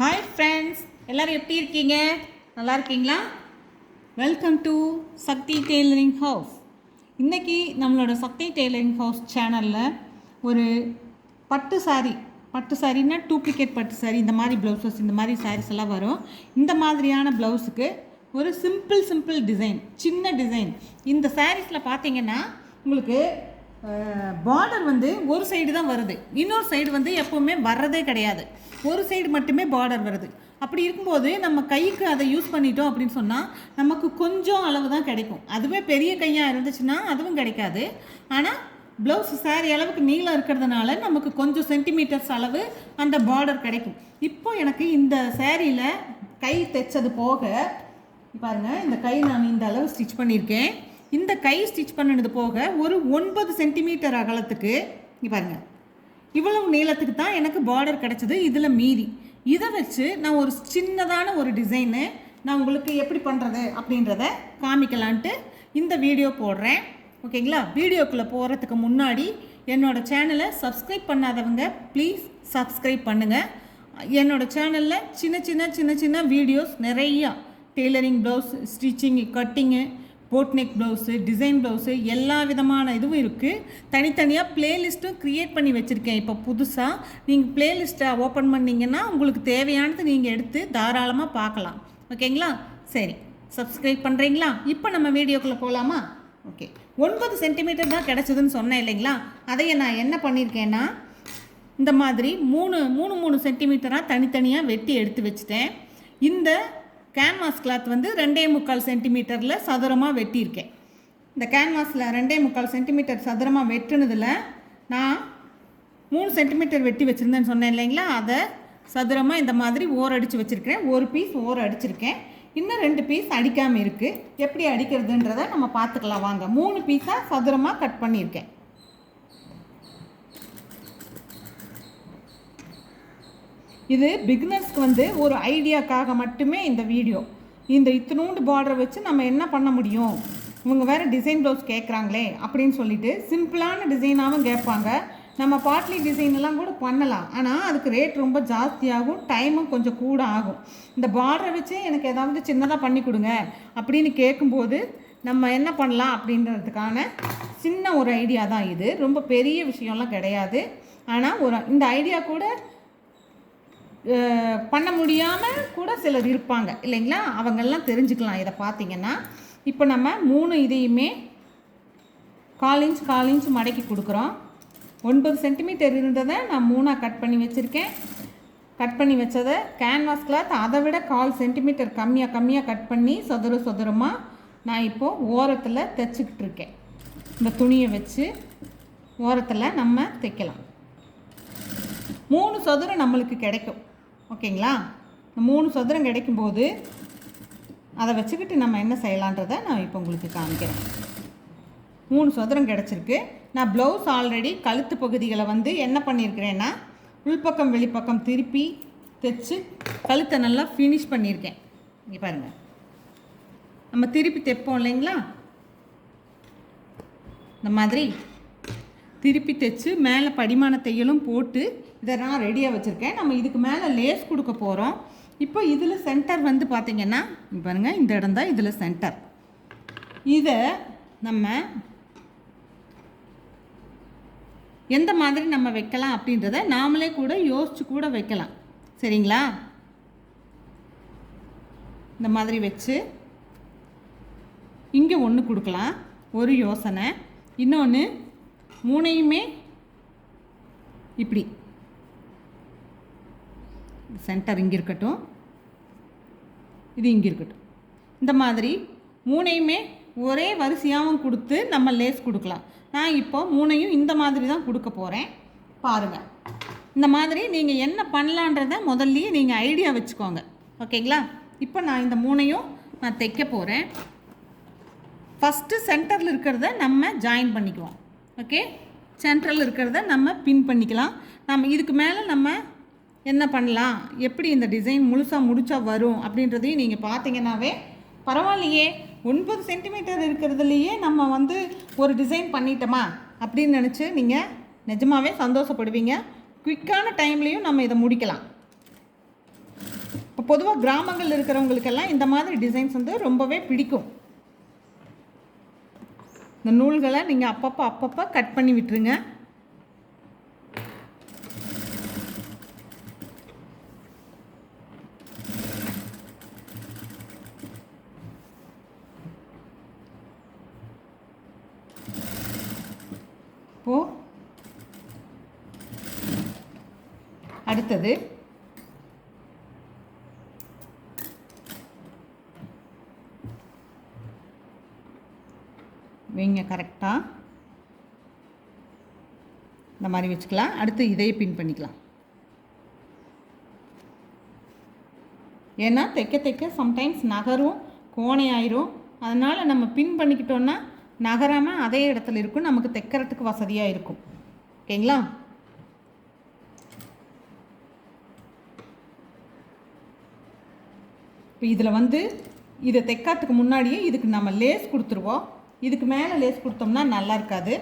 Hi friends எல்லோரும் எப்படி இருக்கீங்க? நல்லா இருக்கீங்களா? Welcome to Sakthi tailoring house இன்றைக்கி நம்மளோட சக்தி டெய்லரிங் ஹவுஸ் சேனலில் ஒரு பட்டு சாரீ பட்டு சாரின்னா டூப்ளிகேட் பட்டு சாரீ இந்த மாதிரி ப்ளவுஸஸ் இந்த மாதிரி சாரீஸ் எல்லாம் வரும். இந்த மாதிரியான ப்ளவுஸுக்கு ஒரு சிம்பிள் சிம்பிள் டிசைன் சின்ன டிசைன் இந்த சாரீஸில் பார்த்தீங்கன்னா உங்களுக்கு பார்டர் வந்து ஒரு சைடு தான் வருது. இன்னொரு சைடு வந்து எப்போவுமே வர்றதே கிடையாது. ஒரு சைடு மட்டுமே பார்டர் வருது. அப்படி இருக்கும்போது நம்ம கைக்கு அதை யூஸ் பண்ணிட்டோம் அப்படின்னு சொன்னால் நமக்கு கொஞ்சம் அளவு தான் கிடைக்கும். அதுவே பெரிய கையாக இருந்துச்சுன்னா அதுவும் கிடைக்காது. ஆனால் ப்ளவுஸ் சாரி அளவுக்கு நீளம் இருக்கிறதுனால நமக்கு கொஞ்சம் சென்டிமீட்டர்ஸ் அளவு அந்த பார்டர் கிடைக்கும். இப்போ எனக்கு இந்த சேரீயில் கை தைச்சது போக பாருங்க இந்த கை நான் இந்த அளவு ஸ்டிச் பண்ணியிருக்கேன். இந்த கை ஸ்டிச் பண்ணினது போக ஒரு ஒன்பது சென்டிமீட்டர் அகலத்துக்கு இங்க பாருங்கள் இவ்வளவு நீளத்துக்கு தான் எனக்கு பார்டர் கிடைச்சது இதில் மீதி. இதை வச்சு நான் ஒரு சின்னதான ஒரு டிசைனு நான் உங்களுக்கு எப்படி பண்ணுறது அப்படின்றத காமிக்கலான்ட்டு இந்த வீடியோ போடுறேன். ஓகேங்களா வீடியோக்குள்ளே போகிறதுக்கு முன்னாடி என்னோடய சேனலை சப்ஸ்கிரைப் பண்ணாதவங்க ப்ளீஸ் சப்ஸ்கிரைப் பண்ணுங்கள் என்னோடய சேனலில் சின்ன சின்ன சின்ன சின்ன வீடியோஸ் நிறையா. Tailoring blouse stitching cutting boat neck blouse design blouse எல்லா விதமான இதுவும் இருக்குது தனித்தனியாக ப்ளேலிஸ்ட்டும் க்ரியேட் பண்ணி வச்சுருக்கேன். இப்போ புதுசாக நீங்கள் ப்ளேலிஸ்ட்டை ஓப்பன் பண்ணிங்கன்னா உங்களுக்கு தேவையானது நீங்கள் எடுத்து தாராளமாக பார்க்கலாம். ஓகேங்களா? சரி. சப்ஸ்கிரைப் பண்ணுறீங்களா இப்போ நம்ம வீடியோக்குள்ளே போகலாமா ஓகே. ஒன்பது சென்டிமீட்டர் தான் கிடச்சிதுன்னு சொன்னேன் இல்லைங்களா? அதையே நான் என்ன பண்ணியிருக்கேன்னா இந்த மாதிரி மூணு மூணு மூணு சென்டிமீட்டராக தனித்தனியாக வெட்டி எடுத்து வச்சுட்டேன். இந்த கேன்வாஸ் கிளாத் வந்து ரெண்டே முக்கால் சென்டிமீட்டரில் சதுரமாக வெட்டியிருக்கேன். இந்த கேன்வாஸில் ரெண்டே முக்கால் சென்டிமீட்டர் சதுரமாக வெட்டுனதில் நான் மூணு சென்டிமீட்டர் வெட்டி வச்சுருந்தேன்னு சொன்னேன் இல்லைங்களா? அதை சதுரமாக இந்த மாதிரி ஓர் அடித்து வச்சுருக்கேன் ஒரு பீஸ் ஓர் அடிச்சிருக்கேன். இன்னும் ரெண்டு பீஸ் அடிக்காமல் இருக்குது எப்படி அடிக்கிறதுன்றதை நம்ம பார்த்துக்கலாம் வாங்க. மூணு பீஸாக சதுரமாக கட் பண்ணியிருக்கேன். இது பிகினர்ஸ்க்கு வந்து ஒரு ஐடியாக்காக மட்டுமே இந்த வீடியோ இந்த இத்தினூண்டு பார்டரை வச்சு நம்ம என்ன பண்ண முடியும்? இவங்க வேறு டிசைன் ப்ளவுஸ் கேட்குறாங்களே அப்படின்னு சொல்லிட்டு சிம்பிளான டிசைனாகவும் கேட்பாங்க. நம்ம பாட்லி டிசைன் எல்லாம் கூட பண்ணலாம். ஆனால் அதுக்கு ரேட் ரொம்ப ஜாஸ்தியாகும் டைமும் கொஞ்சம் கூட ஆகும். இந்த பார்டரை வச்சு எனக்கு ஏதாவது சின்னதாக பண்ணி கொடுங்க அப்படின்னு கேட்கும்போது நம்ம என்ன பண்ணலாம் அப்படின்றதுக்கான சின்ன ஒரு ஐடியா தான் இது. ரொம்ப பெரிய விஷயம்லாம் கிடையாது. ஆனால் ஒரு இந்த ஐடியா கூட பண்ண முடியாமல் கூட சிலர் இருப்பாங்க. இல்லைங்களா? அவங்கெல்லாம் தெரிஞ்சுக்கலாம் இதை பார்த்தீங்கன்னா. இப்போ நம்ம மூணு இதையுமே கால் இன்ச் கால் இன்ச் மடக்கி கொடுக்குறோம். ஒன்பது சென்டிமீட்டர் இருந்ததை நான் மூணாக கட் பண்ணி வச்சுருக்கேன். கட் பண்ணி வச்சதை கேன்வாஸ் கிளாத் அதை விட கால் சென்டிமீட்டர் கம்மியாக கம்மியாக கட் பண்ணி சொதர சொதரமாக நான் இப்போது ஓரத்தில் தைச்சிக்கிட்டு இருக்கேன். இந்த துணியை வச்சு ஓரத்தில் நம்ம தைக்கலாம். மூணு சதுரம் நம்மளுக்கு கிடைக்கும். ஓகேங்களா? இந்த மூணு சதுரம் கிடைக்கும்போது அதை வச்சுக்கிட்டு நம்ம என்ன செய்யலான்றதை நான் இப்போ உங்களுக்கு காமிக்கிறேன். மூணு சதுரம் கிடச்சிருக்கு. நான் ப்ளவுஸ் ஆல்ரெடி கழுத்து பகுதிகளை வந்து என்ன பண்ணியிருக்கிறேன்னா உள்பக்கம் வெளிப்பக்கம் திருப்பி தைச்சு கழுத்தை நல்லா ஃபினிஷ் பண்ணியிருக்கேன். இங்கே பாருங்கள் நம்ம திருப்பி தைப்போம் இல்லைங்களா? இந்த மாதிரி திருப்பி தைச்சு மேலே படிமான தையலும் போட்டு இதை நான் ரெடியாக வச்சுருக்கேன். நம்ம இதுக்கு மேலே லேஸ் கொடுக்க போகிறோம் இப்போ இதில் சென்டர் வந்து பார்த்திங்கன்னா பாருங்கள் இந்த இடம் தான் இதில் சென்டர் இதை நம்ம எந்த மாதிரி நம்ம வைக்கலாம் அப்படின்றத நாமளே கூட யோசிச்சு கூட வைக்கலாம். சரிங்களா? இந்த மாதிரி வச்சு இங்கே ஒன்று கொடுக்கலாம். ஒரு யோசனை. இன்னொன்று மூணையுமே இப்படி. சென்டர் இங்கே இருக்கட்டும் இது இங்கே இருக்கட்டும் இந்த மாதிரி மூணையுமே ஒரே வரிசையாகவும் கொடுத்து நம்ம லேஸ் கொடுக்கலாம். நான் இப்போ மூணையும் இந்த மாதிரி தான் கொடுக்க போகிறேன் பாருங்கள் இந்த மாதிரி நீங்கள் என்ன பண்ணலான்றத முதல்லையே நீங்கள் ஐடியா வச்சுக்கோங்க. ஓகேங்களா? இப்போ நான் இந்த மூணையும் நான் தைக்க போகிறேன் ஃபஸ்ட்டு சென்டரில் இருக்கிறத நம்ம ஜாயின் பண்ணிக்குவோம். ஓகே சென்ட்ரல் இருக்கிறத நம்ம பின் பண்ணிக்கலாம். நம்ம இதுக்கு மேலே நம்ம என்ன பண்ணலாம்? எப்படி இந்த டிசைன் முழுசாக முடிச்சா வரும்? அப்படின்றதையும் நீங்கள் பார்த்தீங்கன்னாவே பரவாயில்லையே. ஒன்பது சென்டிமீட்டர் இருக்கிறதுலையே நம்ம வந்து ஒரு டிசைன் பண்ணிட்டோமா? அப்படின்னு நினச்சி நீங்கள் நிஜமாவே சந்தோஷப்படுவீங்க. குயிக்கான டைம்லேயும் நம்ம இதை முடிக்கலாம். இப்போ பொதுவாக கிராமங்கள் இருக்கிறவங்களுக்கெல்லாம் இந்த மாதிரி டிசைன்ஸ் வந்து ரொம்பவே பிடிக்கும். இந்த நூல்களை நீங்கள் அப்பப்போ அப்பப்போ கட் பண்ணி விட்டுருங்க. இப்போ அடுத்தது. வைங்க கரெக்டாக இந்த மாதிரி வச்சுக்கலாம். அடுத்து இதையே பின் பண்ணிக்கலாம். ஏன்னா தைக்க தைக்க சம்டைம்ஸ் நகரும் கோணை ஆயிரும். அதனால் நம்ம பின் பண்ணிக்கிட்டோன்னா நகராமல் அதே இடத்துல இருக்கும். நமக்கு தைக்கிறதுக்கு வசதியாக இருக்கும். ஓகேங்களா? இப்போ இதில் வந்து இதை தைக்காததுக்கு முன்னாடியே இதுக்கு நம்ம லேஸ் கொடுத்துருவோம். இதுக்கு மேலே லேஸ் கொடுத்தோம்னா நல்லா இருக்காது.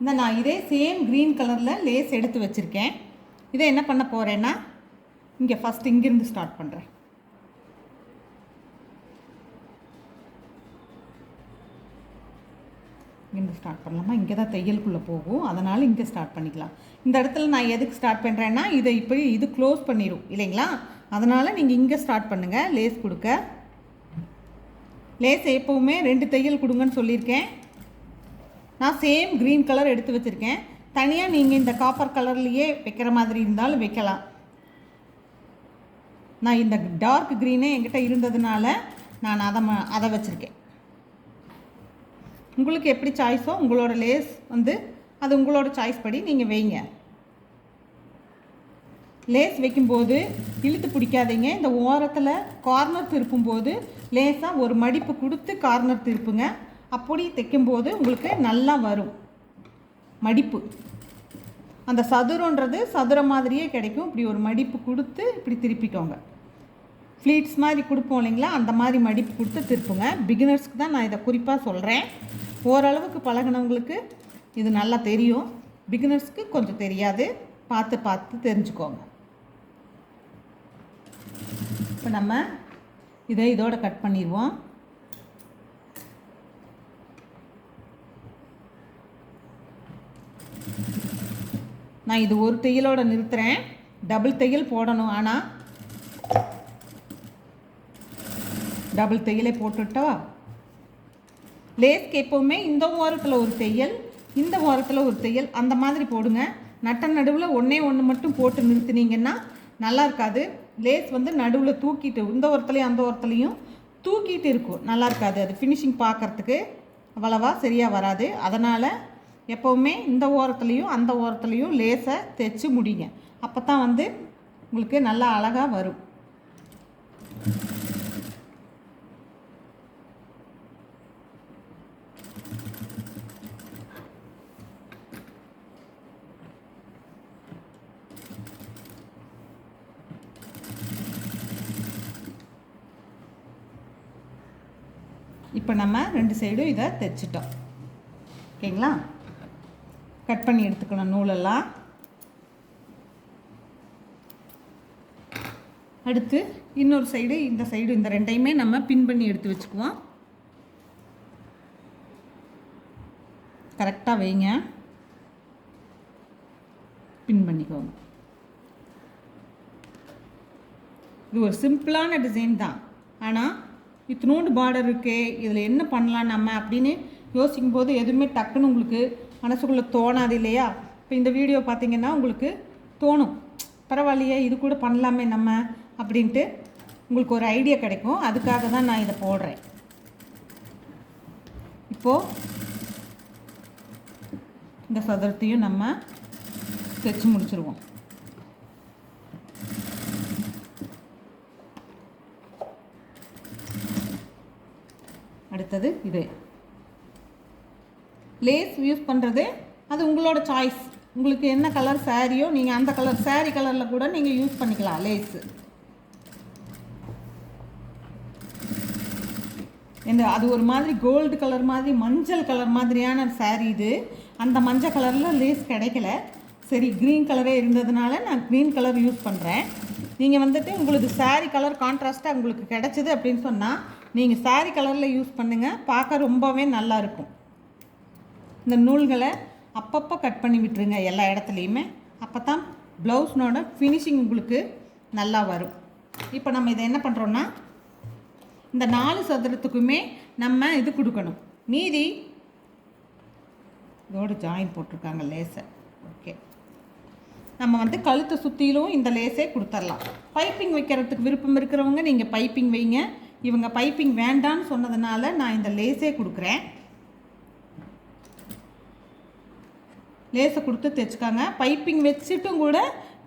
இந்த நான் இதே சேம் க்ரீன் கலரில் லேஸ் எடுத்து வச்சுருக்கேன். இதை என்ன பண்ண போகிறேன்னா இங்கே ஃபஸ்ட் இங்கேருந்து ஸ்டார்ட் பண்ணுறேன் இங்கே ஸ்டார்ட் பண்ணலாமா? இங்கே தான் தையலுக்குள்ளே போகும். அதனால் இங்கே ஸ்டார்ட் பண்ணிக்கலாம். இந்த இடத்துல நான் எதுக்கு ஸ்டார்ட் பண்ணுறேன்னா இதை இப்படி இது க்ளோஸ் பண்ணிடும் இல்லைங்களா? அதனால் நீங்கள் இங்கே ஸ்டார்ட் பண்ணுங்கள் லேஸ் கொடுக்க. லேஸ் எப்போவுமே ரெண்டு தையல் கொடுங்கன்னு சொல்லியிருக்கேன். நான் சேம் க்ரீன் கலர் எடுத்து வச்சுருக்கேன். தனியாக நீங்கள் இந்த காப்பர் கலர்லேயே வைக்கிற மாதிரி இருந்தாலும் வைக்கலாம். நான் இந்த டார்க் க்ரீனே என்கிட்ட இருந்ததுனால நான் அதை ம அதை வச்சுருக்கேன். உங்களுக்கு எப்படி சாய்ஸோ உங்களோட லேஸ் வந்து அது உங்களோட சாய்ஸ் படி நீங்கள் வைங்க. லேஸ் வைக்கும்போது இழுத்து பிடிக்காதீங்க. இந்த ஓரத்தில் கார்னர் திருப்பும்போது லேசாக ஒரு மடிப்பு கொடுத்து கார்னர் திருப்புங்க. அப்படி தைக்கும்போது உங்களுக்கு நல்லா வரும். மடிப்பு. அந்த சதுரன்றது சதுரம் மாதிரியே கிடைக்கும். இப்படி ஒரு மடிப்பு கொடுத்து இப்படி திருப்பிக்கோங்க. ஃப்ளீட்ஸ் மாதிரி கொடுப்போம் இல்லைங்களா? அந்த மாதிரி மடிப்பு கொடுத்து திருப்புங்க. பிகினர்ஸ்க்கு தான் நான் இதை குறிப்பாக சொல்கிறேன் ஓரளவுக்கு பழகினவங்களுக்கு இது நல்லா தெரியும். பிகினர்ஸ்க்கு கொஞ்சம் தெரியாது. பார்த்து பார்த்து தெரிஞ்சுக்கோங்க. இப்போ நம்ம இதை இதோட கட் பண்ணிடுவோம். நான் இது ஒரு தையலோட நிறுத்துகிறேன் டபுள் தையல் போடணும். ஆனால் டபுள் தையலை போட்டுட்டா? லேஸ்க்கு எப்போவுமே இந்த ஓரத்தில் ஒரு தையல் இந்த ஓரத்தில் ஒரு தையல் அந்த மாதிரி போடுங்க. நட்ட நடுவில் ஒன்றே ஒன்று மட்டும் போட்டு நிறுத்துனீங்கன்னா நல்லா இருக்காது. லேஸ் வந்து நடுவில் தூக்கிட்டு இந்த ஓரத்துலையும் அந்த ஓரத்துலையும் தூக்கிட்டு இருக்கும். நல்லா இருக்காது. அது ஃபினிஷிங் பார்க்குறதுக்கு அவ்வளவா சரியாக வராது. அதனால் எப்போவுமே இந்த ஓரத்துலேயும் அந்த ஓரத்துலேயும் லேஸை தைச்சு முடிங்க. அப்போ தான் வந்து உங்களுக்கு நல்லா அழகாக வரும். இப்போ நம்ம ரெண்டு சைடும் இதை தைச்சிட்டோம். ஓகேங்களா? கட் பண்ணி எடுத்துக்கணும் நூலெல்லாம். அடுத்து இன்னொரு சைடு இந்த சைடு இந்த ரெண்டையுமே நம்ம பின் பண்ணி எடுத்து வச்சுக்குவோம். கரெக்டாக வைங்க. பின் பண்ணிக்கோங்க. இது ஒரு சிம்பிளான டிசைன் தான். ஆனால் இத்தினோண்டு பார்டர் இருக்குது இதில் என்ன பண்ணலாம் நம்ம அப்படின்னு யோசிக்கும் போது எதுவுமே டக்குன்னு உங்களுக்கு மனசுக்குள்ளே தோணாது இல்லையா? இப்போ இந்த வீடியோ பார்த்தீங்கன்னா உங்களுக்கு தோணும். பரவாயில்லையே இது கூட பண்ணலாமே நம்ம அப்படின்ட்டு உங்களுக்கு ஒரு ஐடியா கிடைக்கும். அதுக்காக தான் நான் இதை போடுறேன். இப்போது இந்த சதுரத்தையும் நம்ம தைச்சு முடிச்சிருவோம். அடுத்தது இது. லேஸ் யூஸ் பண்ணுறது அது உங்களோட சாய்ஸ் உங்களுக்கு என்ன கலர் சாரியோ நீங்கள் அந்த கலர் சாரி கலரில் கூட நீங்கள் யூஸ் பண்ணிக்கலாம் லேஸு இந்த அது ஒரு மாதிரி கோல்டு கலர் மாதிரி மஞ்சள் கலர் மாதிரியான சாரி இது. அந்த மஞ்சள் கலரில் லேஸ் கிடைக்கல. சரி க்ரீன் கலரே இருந்ததுனால நான் க்ரீன் கலர் யூஸ் பண்ணுறேன் நீங்கள் வந்துட்டு உங்களுக்கு saree கலர் கான்ட்ராஸ்ட்டாக உங்களுக்கு கிடச்சிது அப்படின்னு சொன்னால் நீங்கள் சாரி கலரில் யூஸ் பண்ணுங்கள் பார்க்க ரொம்பவே நல்லா இருக்கும். இந்த நூல்களை அப்பப்போ கட் பண்ணி விட்டுருங்க எல்லா இடத்துலையுமே. அப்போ தான் ப்ளவுஸ்னோட ஃபினிஷிங் உங்களுக்கு நல்லா வரும். இப்போ நம்ம இதை என்ன பண்ணுறோன்னா இந்த நாலு சதுரத்துக்குமே நம்ம இது கொடுக்கணும். மீதி இதோட ஜாயின் போட்டிருக்காங்க லேஸை ஓகே நம்ம வந்து கழுத்தை சுற்றிலும் இந்த லேஸே கொடுத்துர்லாம். பைப்பிங் வைக்கிறதுக்கு விருப்பம் இருக்கிறவங்க நீங்கள் பைப்பிங் வைங்க. இவங்க பைப்பிங் வேண்டான்னு சொன்னதுனால நான் இந்த லேஸே கொடுக்குறேன். லேஸை கொடுத்து தைச்சிக்காங்க. பைப்பிங் வச்சுட்டும் கூட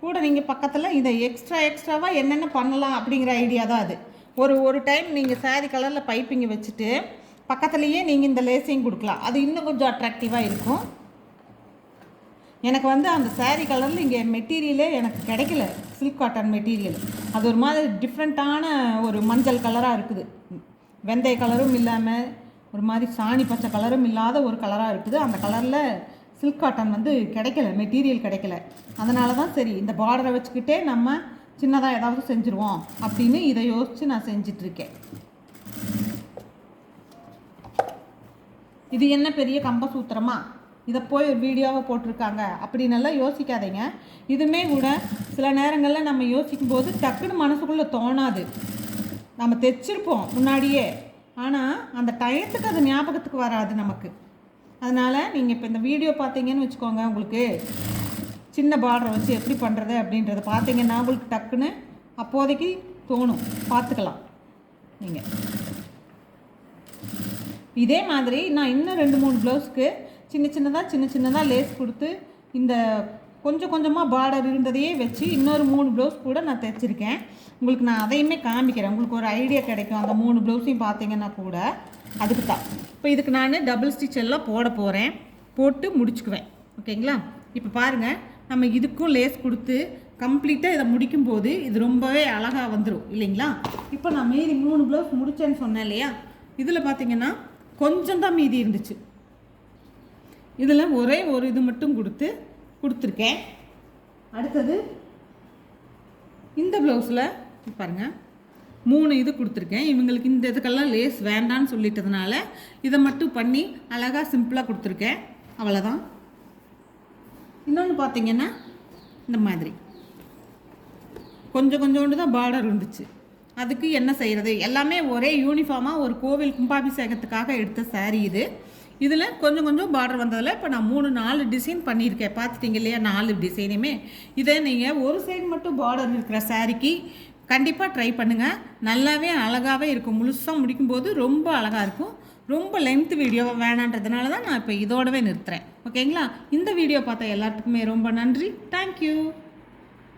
கூட நீங்கள் பக்கத்தில் இதை எக்ஸ்ட்ரா எக்ஸ்ட்ராவாக என்னென்ன பண்ணலாம் அப்படிங்கிற ஐடியா தான் அது. ஒரு ஒரு டைம் நீங்கள் சாரி கலரில் பைப்பிங்கை வச்சுட்டு பக்கத்துலேயே நீங்கள் இந்த லேஸையும் கொடுக்கலாம். அது இன்னும் கொஞ்சம் அட்ராக்டிவாக இருக்கும். எனக்கு வந்து அந்த சேரீ கலரில் இங்கே மெட்டீரியலே எனக்கு கிடைக்கல. சில்க் காட்டன் மெட்டீரியல் அது ஒரு மாதிரி டிஃப்ரெண்ட்டான ஒரு மஞ்சள் கலராக இருக்குது. வெந்தய கலரும் இல்லாமல் ஒரு மாதிரி சாணி பச்சை கலரும் இல்லாத ஒரு கலராக இருக்குது. அந்த கலரில் சில்க் காட்டன் வந்து கிடைக்கல மெட்டீரியல் கிடைக்கல. அதனால தான் சரி இந்த பார்டரை வச்சுக்கிட்டே நம்ம சின்னதாக ஏதாவது செஞ்சுருவோம் அப்படின்னு இதை யோசித்து நான் செஞ்சிட்ருக்கேன். இது என்ன பெரிய கம்பசூத்திரமா? இதை போய் ஒரு வீடியோவை போட்டிருக்காங்க. அப்படின்னெல்லாம் யோசிக்காதீங்க. இதுவுமே கூட சில நேரங்களில் நம்ம யோசிக்கும் போது டக்குன்னு மனசுக்குள்ளே தோணாது. நம்ம தைச்சிருப்போம் முன்னாடியே. ஆனால் அந்த டயத்துக்கு அது ஞாபகத்துக்கு வராது நமக்கு. அதனால் நீங்கள் இப்போ இந்த வீடியோ பார்த்தீங்கன்னு வச்சுக்கோங்க உங்களுக்கு. சின்ன பார்டரை வச்சு எப்படி பண்ணுறது அப்படின்றத பார்த்தீங்கன்னா உங்களுக்கு டக்குன்னு அப்போதைக்கு தோணும். பார்த்துக்கலாம் நீங்கள் இதே மாதிரி நான் இன்னும் ரெண்டு மூணு ப்ளவுஸ்க்கு சின்ன சின்னதாக சின்ன சின்னதாக லேஸ் கொடுத்து இந்த கொஞ்சம் கொஞ்சமாக பார்டர் இருந்ததையே வச்சு இன்னொரு மூணு ப்ளவுஸ் கூட நான் தைச்சிருக்கேன். உங்களுக்கு நான் அதையுமே காமிக்கிறேன். உங்களுக்கு ஒரு ஐடியா கிடைக்கும். அந்த மூணு ப்ளவுஸையும் பார்த்தீங்கன்னா கூட. அதுக்கு தான். இப்போ இதுக்கு நான் டபுள் ஸ்டிச் எல்லாம் போட போகிறேன் போட்டு முடிச்சுக்குவேன். ஓகேங்களா? இப்போ பாருங்கள் நம்ம இதுக்கும் லேஸ் கொடுத்து கம்ப்ளீட்டாக இதை முடிக்கும்போது இது ரொம்பவே அழகாக வந்துடும் இல்லைங்களா? இப்போ நான் மீதி மூணு ப்ளவுஸ் முடித்தேன்னு சொன்னேன் இல்லையா? இதில் பார்த்தீங்கன்னா கொஞ்சம் தான் மீதி இருந்துச்சு. இதில் ஒரே ஒரு இது மட்டும் கொடுத்து கொடுத்துருக்கேன். அடுத்தது இந்த ப்ளவுஸில் பாருங்கள் மூணு இது கொடுத்துருக்கேன். இவங்களுக்கு இந்த இதுக்கெல்லாம் லேஸ் வேண்டான்னு சொல்லிட்டதுனால இதை மட்டும் பண்ணி அழகாக சிம்பிளாக கொடுத்துருக்கேன். அவ்வளோதான் இன்னொன்று பார்த்தீங்கன்னா இந்த மாதிரி. கொஞ்சம் கொஞ்சோண்டு தான் பார்டர் இருந்துச்சு. அதுக்கு என்ன செய்கிறது எல்லாமே ஒரே யூனிஃபார்மாக ஒரு கோவில் கும்பாபிஷேகத்துக்காக எடுத்த saree இது. இதில் கொஞ்சம் கொஞ்சம் பார்டர் வந்ததில் இப்போ நான் மூணு நாலு டிசைன் பண்ணியிருக்கேன். பார்த்துட்டீங்க இல்லையா? நாலு டிசைனுமே இதை நீங்கள் ஒரு சைடு மட்டும் பார்டர் இருக்கிற சாரிக்கு கண்டிப்பாக ட்ரை பண்ணுங்கள் நல்லாவே அழகாகவே இருக்கும். முழுசாக முடிக்கும்போது ரொம்ப அழகாக இருக்கும். ரொம்ப லென்த் வீடியோவை வேணான்றதுனால தான் நான் இப்போ இதோடவே நிறுத்துறேன். ஓகேங்களா இந்த வீடியோ பார்த்த எல்லாத்துக்குமே ரொம்ப நன்றி. தேங்க்யூ